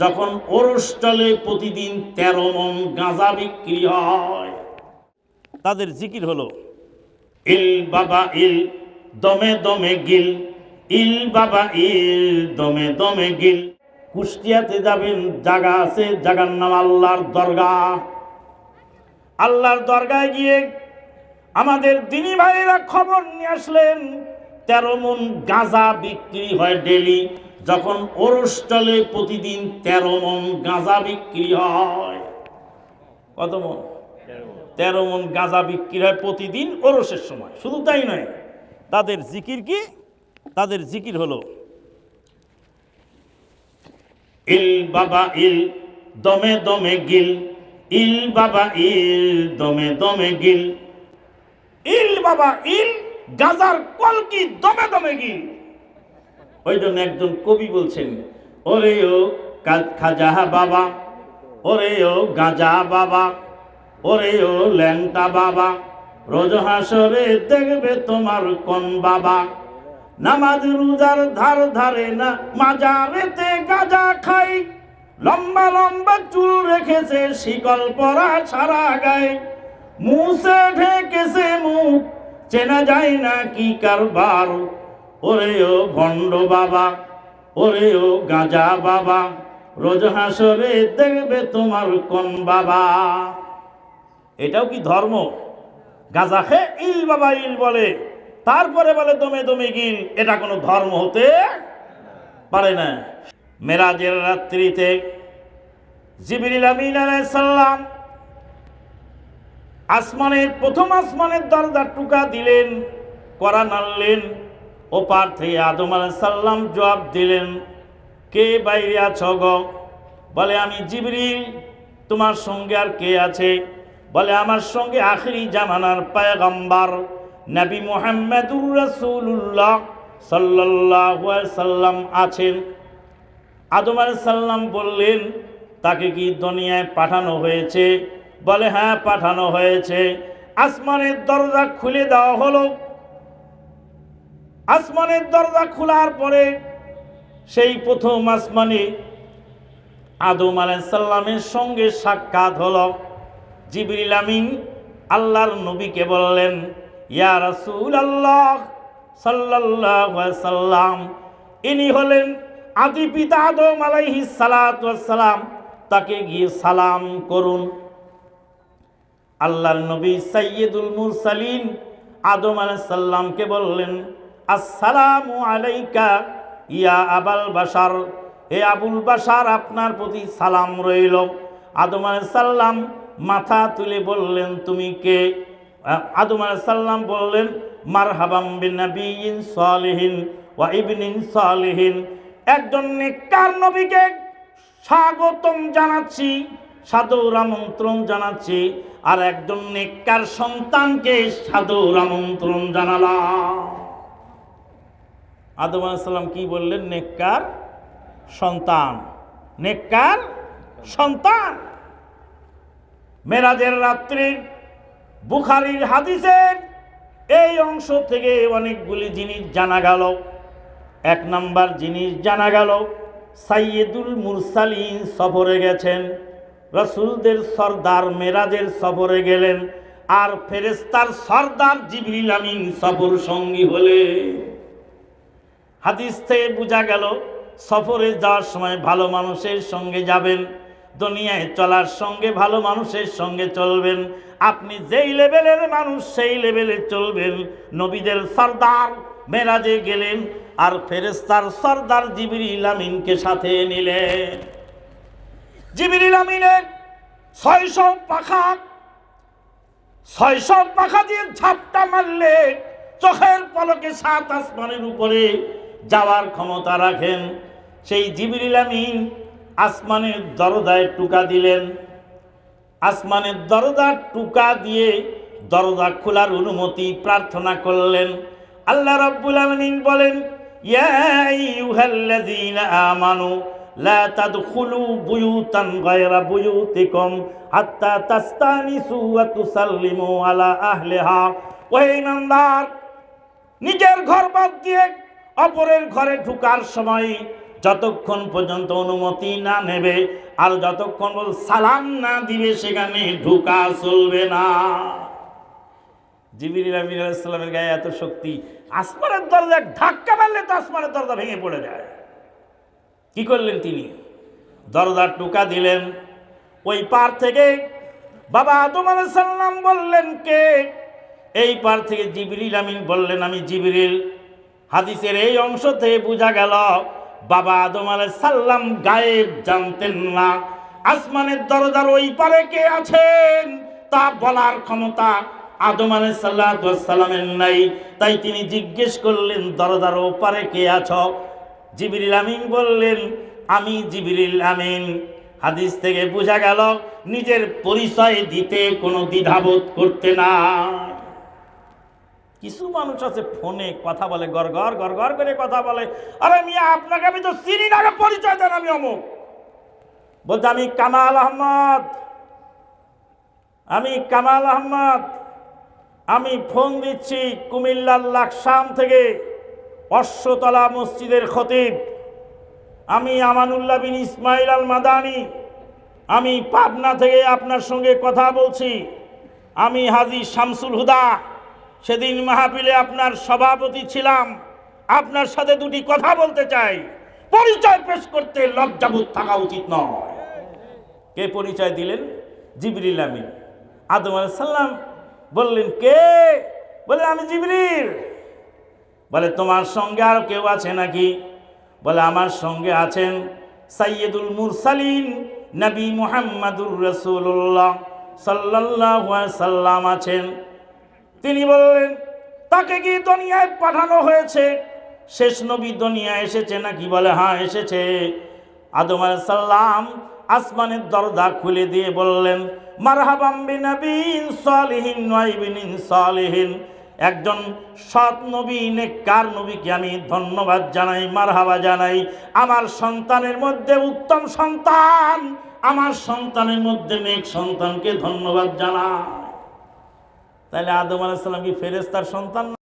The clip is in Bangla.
যখন চলে প্রতিদিন তেরো মন গাঁজা বিক্রি হয়, তাদের জিকির হলো, ইল বাবা, ইল, দমে দমে গিল, ইল বাবা, ইল, দমে দমে গিল, কুষ্টিয়াতে যাবেন জায়গা আছে, জাগার নাম আল্লাহর দরগা আল্লাহর দরগায় গিয়ে আমাদের দিনী ভাইয়েরা খবর নিয়ে আসলেন, তেরো মন গাঁজা বিক্রি হয় ডেলি যখন ওরস প্রতিদিন তেরো মন গাঁজা বিক্রি হয়। কত মন? তেরো মন গাঁজা বিক্রি হয় প্রতিদিন ওরসের সময়। শুধু তাই নয়, তাদের জিকির কি? তাদের জিকির হলো, ইল বাবা ইল, দমে দমে গিল। ইল বাবা ইল, দমে দমে গিল। ইল বাবা ইল, গাজার কলকি দমে দমে গিল। ওই জন্য একজন কবি বলছেন, ওরে ও খাজা বাবা, ওরে ও গাজা বাবা, ওরে ও ল্যাংটা বাবা, রোজ হাসরে দেখবে তোমার কোন বাবা। নামাজ রোজার ধার ধারে না, মাজারেতে গাজা খাই। লম্বা লম্বা চুল রেখেছে, শিকল পরা সারা গায়ে। মুছে ঢেকেছে মুখ, চেনা যায় না কি কারবার। ওরে ও ভণ্ড বাবা ওরে ও গাঁজা বাবা, রোজ হাসরে দেখবে তোমার কোন বাবা। এটাও কি ধর্ম? গাঁজা খে ইল বাবা ইল বলে, তারপরে বলে দমে দমে গিল, এটা কোনো ধর্ম হতে পারে না। মেরাজের রাত্রিতে জিবরিল আমিন সালাম আসমানের, প্রথম আসমানের দরজা টুকা দিলেন, করা নাড়লেন। ওপার থেকে আদম সাল্লাম জবাব দিলেন, কে বাইরে আছো গো? বলে, আমি জিবরিল, তোমার সঙ্গে আর কে আছে? বলে, আমার সঙ্গে আখরি জামানার পায়গম্বার নবী মোহাম্মদুর রাসূলুল্লাহ সাল্লাল্লাহু আলাইহি সাল্লাম আছেন। আদম সাল্লাম বললেন, তাকে কি দুনিয়ায় পাঠানো হয়েছে? বলে হ্যাঁ পাঠানো হয়েছে। আসমানের দরজা খুলে দেওয়া হলো। আসমানের দরজা খোলার পরে সেই প্রথম আসমানে আদম আলাইসাল্লামের সঙ্গে সাক্ষাৎ হলো। জিবরিল আমিন আল্লাহর নবীকে বললেন, ইয়া রাসূল আল্লাহ সাল্লাম, ইনি হলেন আদি পিতা আদম আলাইহি সালাম, তাকে গিয়ে সালাম করুন। আল্লাহর নবী সাইয়্যিদুল মুরসালিন আদম আলাইহিস সালামকে বললেন আসসালামু আলাইকা, ইয়া আবাল বাশার। হে আবুল বাশার আপনার প্রতি সালাম রইল। আদম সালাম মাথা তুলে বললেন, তুমি কে? আদম সালাম বললেন, মারহাবাম বিনাবিয়িন সালিহিন ওয়া ইবনিন সালিহিন। একজন নেককার নবীকে স্বাগতম জানাচ্ছি, সাদর আমন্ত্রণ জানাচ্ছি, আর একজন নেককার সন্তানকে সাদর আমন্ত্রণ জানালাম। আদম আলাইসাল্লাম কি বললেন? নেককার সন্তান। নেককার সন্তান। মেরাজের রাত্রি, বুখারির হাদিসের এই অংশ থেকে অনেকগুলি জিনিস জানা গেল। এক নাম্বার জিনিস জানা গেল, সাইয়েদুল মুরসালিন সফরে গেছেন, রসুলদের সর্দার মেরাজের সফরে গেলেন, আর ফেরেস্তার সর্দার জিবরিল আমিন সফর সঙ্গী হলে হাদিস থেকে বোঝা গেল, সফরে যাওয়ার সময় ভালো মানুষের সঙ্গে যাবেন, দুনিয়ায় চলার সঙ্গে ভালো মানুষের সঙ্গে চলবেন। আপনি যেই লেভেলের মানুষ, সেই লেভেলে চলবেন। নবীদের সর্দার মেরাজে গেলেন আর ফেরেস্তার সর্দার জিবির আমিনকে সাথে নিলেন। জিবিরিল আমিনের ছয়শো পাখা ছয়শো পাখা দিয়ে ঝাপটা মারলে চোখের পলকে সাত আসমানের উপরে যাওয়ার ক্ষমতা রাখেন। সেই জিবরিল আমিন আসমানের দরজায় টুকা দিলেন। আসমানের দরজা টুকা দিয়ে দরজা খোলার অনুমতি প্রার্থনা করলেন। আল্লাহ রাব্বুল আলামিন বলেন আমানু, লা আলা নিজের ঘর বাদ দিয়ে অপরের ঘরে ঢুকার সময় যতক্ষণ পর্যন্ত অনুমতি না নেবে, আর যতক্ষণ সালাম না দিবে, সেখানে ঢুকা চলবে না। জিবির আমির আলাইসাল্লামের গায়ে এত শক্তি, আসমানের দরজা ধাক্কা মারলে তো আসমানের দরজা ভেঙে পড়ে যায়। কি করলেন তিনি? দরজার টুকা দিলেন। ওই পার থেকে বাবা আদম আলাইসাল্লাম বললেন কে? এই পার থেকে জিবরিল আমিন বললেন, আমি জিবরিল। হাদিসের এই অংশ থেকে বোঝা গেল, বাবা আদম আলাইসাল্লাম গায়েব জানতেন না। আসমানের দরজার ওই পারে কে আছেন তা বলার ক্ষমতা আদম আলাইসাল্লামের নাই। তাই তিনি জিজ্ঞেস করলেন, দরজার ওপারে কে আছো? জিবরিল আমিন বললেন, আমি জিবরিল আমিন। হাদিস থেকে বোঝা গেল, নিজের পরিচয় দিতে কোনো দ্বিধাবোধ করতে না। কিছু মানুষ আছে ফোনে কথা বলে, গড় গড় গড় গড় করে কথা বলে। আরে মিয়া, আপনাকে আমি তো চিনি না পরিচয় দেন আমি অমুক। বলতে আমি কামাল আহমদ। আমি কামাল আহমদ। আমি ফোন দিচ্ছি কুমিল্লার লাকসাম থেকে অশ্বতলা মসজিদের খতিব। আমি আমানুল্লাহ বিন ইসমাইল আল মাদানি। আমি পাবনা থেকে আপনার সঙ্গে কথা বলছি। আমি হাজি শামসুল হুদা। সেদিন মাহফিলে আপনার সভাপতি ছিলাম। আপনার সাথে দুটি কথা বলতে চাই। পরিচয় পেশ করতে লজ্জাবোধ থাকা উচিত নয়। কে পরিচয় দিলেন? জিবরিল আমিন। আদম সাল্লাম বললেন, কে? বলে আমি জিবরিল। বলে, তোমার সঙ্গে আর কেউ আছে নাকি? বলে, আমার সঙ্গে আছেন সাইয়দুল মুরসালিন নবী মুহাম্মাদুর রসুল্লাহ সাল্লাহ সাল্লাম আছেন। তিনি বললেন, তাকে কি দুনিয়ায় পাঠানো হয়েছে? শেষ নবী দুনিয়া এসেছে নাকি? বলে হ্যাঁ এসেছে। আদম সাল্লাম আসমানের দরজা খুলে দিয়ে বললেন, মারহাবাম বিনবীন সালিহিন ওয়াইবিনিন সালিহিন। একজন সৎ নবী, নেককার নবীকে আমি ধন্যবাদ জানাই, মারহাবা জানাই। আমার সন্তানের মধ্যে উত্তম সন্তান, আমার সন্তানের মধ্যে নেক সন্তানকে ধন্যবাদ জানাই। তাহলে আদম আলাহিসাল্লাম কি ফেরেস্তার সন্তান?